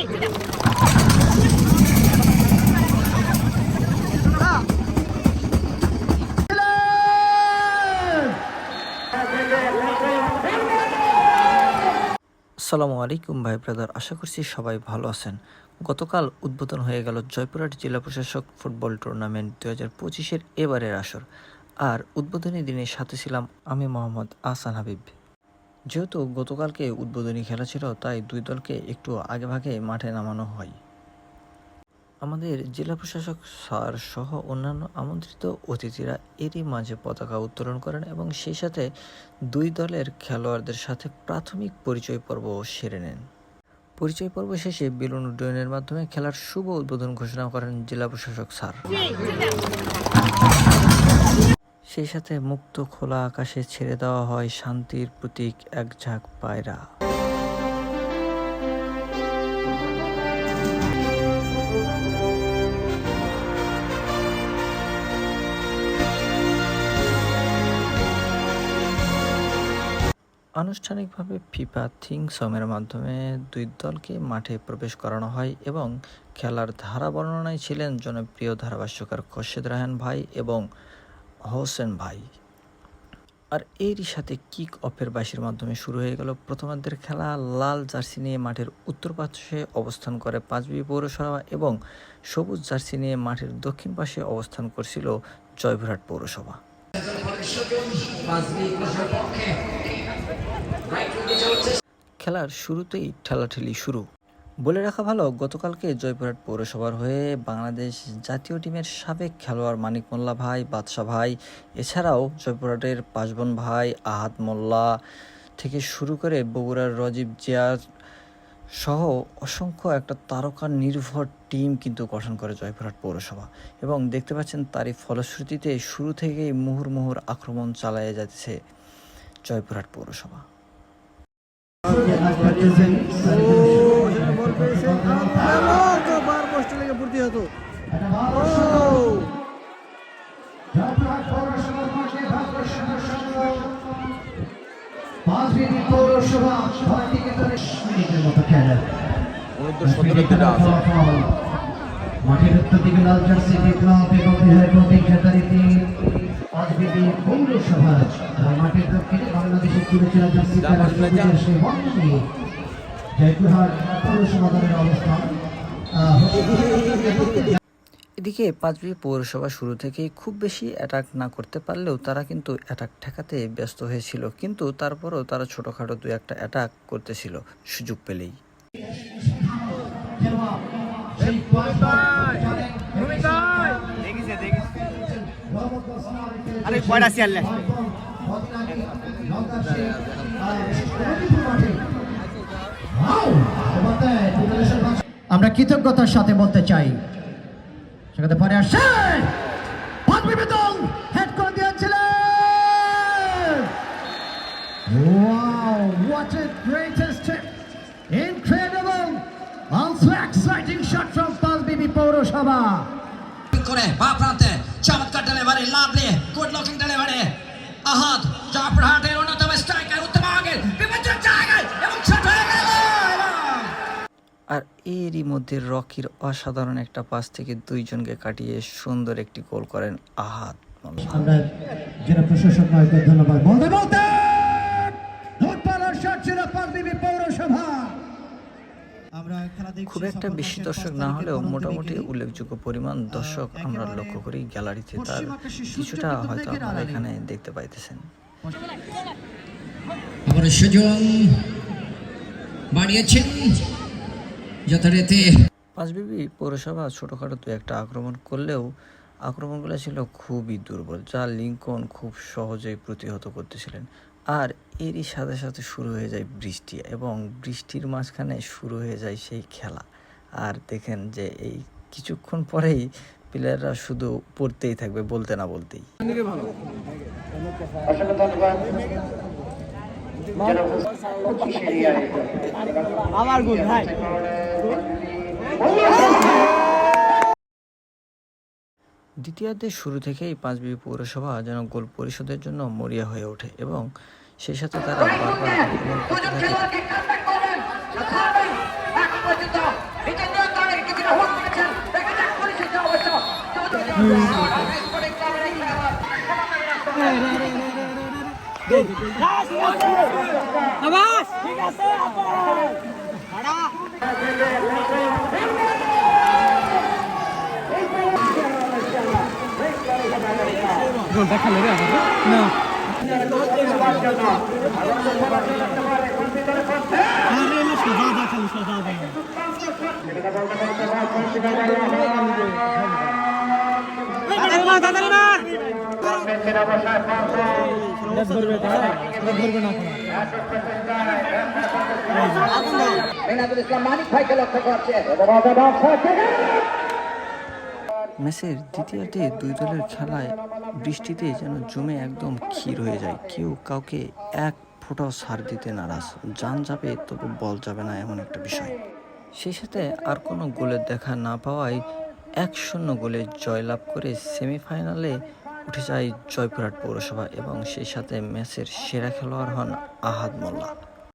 আসসালামু আলাইকুম ভাই ব্রাদার, আশা করছি সবাই ভালো আছেন। গতকাল উদ্বোধন হয়ে গেল জয়পুরহাট জেলা প্রশাসক ফুটবল টুর্নামেন্ট দু হাজার পঁচিশের এবারের আসর। আর উদ্বোধনী দিনের সাথে ছিলাম আমি মোহাম্মদ আহসান হাবিব। যেহেতু গতকালকে উদ্বোধনী খেলা ছিল, তাই দুই দলকে একটু আগেভাগে মাঠে নামানো হয়। আমাদের জেলা প্রশাসক স্যার সহ অন্যান্য আমন্ত্রিত অতিথিরা এরই মাঝে পতাকা উত্তোলন করেন এবং সেই সাথে দুই দলের খেলোয়াড়দের সাথে প্রাথমিক পরিচয় পর্ব সেরে নেন। পরিচয় পর্ব শেষে বেলুন উড্ডয়নের মাধ্যমে খেলার শুভ উদ্বোধন ঘোষণা করেন জেলা প্রশাসক স্যার। সেই সাথে মুক্ত খোলা আকাশে ছেড়ে দেওয়া হয় শান্তির প্রতীক এক ঝাঁক পায়রা। আনুষ্ঠানিকভাবে ফিফা থিং সমের মাধ্যমে দুই দলকে মাঠে প্রবেশ করানো হয় এবং খেলার ধারা বর্ণনায় ছিলেন জনপ্রিয় ধারাভাষ্যকার খোরশেদ রাহান ভাই এবং হোসেন ভাই, আর এরই সাথে কিক অফের বাসির মাধ্যমে শুরু হয়ে গেল প্রথমার্ধের খেলা। লাল জার্সি নিয়ে মাঠের উত্তর পাশে অবস্থান করে পাঁচবি পৌরসভা এবং সবুজ জার্সি নিয়ে মাঠের দক্ষিণ পাশে অবস্থান করছিল জয়পুরহাট পৌরসভা। খেলার শুরুতেই ঠেলাঠেলি শুরু। বলে রাখা ভালো, গতকালকে জয়পুরহাট পৌরসভার হয়ে বাংলাদেশ জাতীয় টিমের সাবেক খেলোয়াড় মানিক মোল্লা ভাই, বাদশা ভাই, এছাড়াও জয়পুরহাটের পাশবন ভাই আহাদ মোল্লা থেকে শুরু করে বগুড়ার রজীব জিয়ার সহ অসংখ্য একটা তারকা নির্ভর টিম কিন্তু গঠন করে জয়পুরহাট পৌরসভা। এবং দেখতে পাচ্ছেন তারই ফলশ্রুতিতে শুরু থেকেই মুহুর মুহুর আক্রমণ চালায় যাচ্ছে জয়পুরহাট পৌরসভা। পৌরসভা ছয় থেকে দশ মিনিটের মতো খেলা মাঠের উত্তর দিকে লাল জার্সি বিপ্লব এবং বিহারের প্রতীক যথারীতি অজবিবি পৌরসভা মাঠের দক্ষিণে বাংলাদেশের চুরুচুরা জার্সি খেলা জয়পুরহাট পৌরসভা দলের অবস্থান এদিকে পাঁচবি পৌরসভা শুরু থেকেই খুব বেশি অ্যাটাক না করতে পারলেও তারা কিন্তু অ্যাটাক ঠেকাতে ব্যস্ত হয়েছিল কিন্তু তারপরও তারা ছোটোখাটো দু একটা অ্যাটাক করতেছিল সুযোগ পেলেই। আরে কয়টা আমরা কৃতজ্ঞতার সাথে বলতে চাই, সেখানে পরে আসে পাঁচবি বেতন হেড করে দিয়েছিলেন। What a greatest incredible. Also exciting shot from Palbibi পৌরসভা করে চমৎকার delivery lovely good looking delivery Ahad জয়পুরহাটের আর এরই মধ্যে রকির অসাধারণ একটা পাস থেকে দুইজনকে কাটিয়ে সুন্দর একটি গোল করেন আহাত আমরা জেলা প্রশাসক ধন্যবাদ। বলতে বলতে পৌরসভা। খুব একটা বেশি দর্শক না হলেও মোটামুটি উল্লেখযোগ্য পরিমাণ দর্শক আমরা লক্ষ্য করি গ্যালারিতে তার কিছুটা হয়তো আপনারা এখানে দেখতে পাইতেছেন। আবার সুজন বাড়িয়েছেন। যথারীতি। পাঁচবিবি পৌরসভা ছোটোখাটো দু একটা আক্রমণ করলেও আক্রমণগুলো ছিল খুবই দুর্বল যা লিঙ্কন খুব সহজেই প্রতিহত করতেছিলেন। আর এরই সাথে সাথে শুরু হয়ে যায় বৃষ্টি এবং বৃষ্টির মাঝখানে শুরু হয়ে যায় সেই খেলা। আর দেখেন যে এই কিছুক্ষণ পরেই প্লেয়াররা শুধু পড়তেই থাকবে বলতে না বলতেই। আমার গুণ ভাই দ্বিতীয়ার্ধের শুরু থেকেই পাঁচবি পৌরসভা যেন গোল পরিশোধের জন্য মরিয়া হয়ে ওঠে এবং সেই সাথে তারা ঠিক আছে এনাদুল ইসলাম মানিক ভাইকে লক্ষ্য করছে। ম্যাচের দ্বিতীয়ার্ধে দুই দলের খেলায় বৃষ্টিতে যেন জমে একদম ক্ষীর হয়ে যায়। কেউ কাউকে এক ফোঁটাও সার দিতে নারাজ। যান যাবে, তবু বল যাবে না এমন একটা বিষয়। সেই সাথে আর কোনো গোলের দেখা না পাওয়ায় এক শূন্য গোলে জয়লাভ করে সেমিফাইনালে উঠে যায় জয়পুরহাট পৌরসভা এবং সেই সাথে ম্যাচের সেরা খেলোয়াড় হন আহাদ মোল্লা।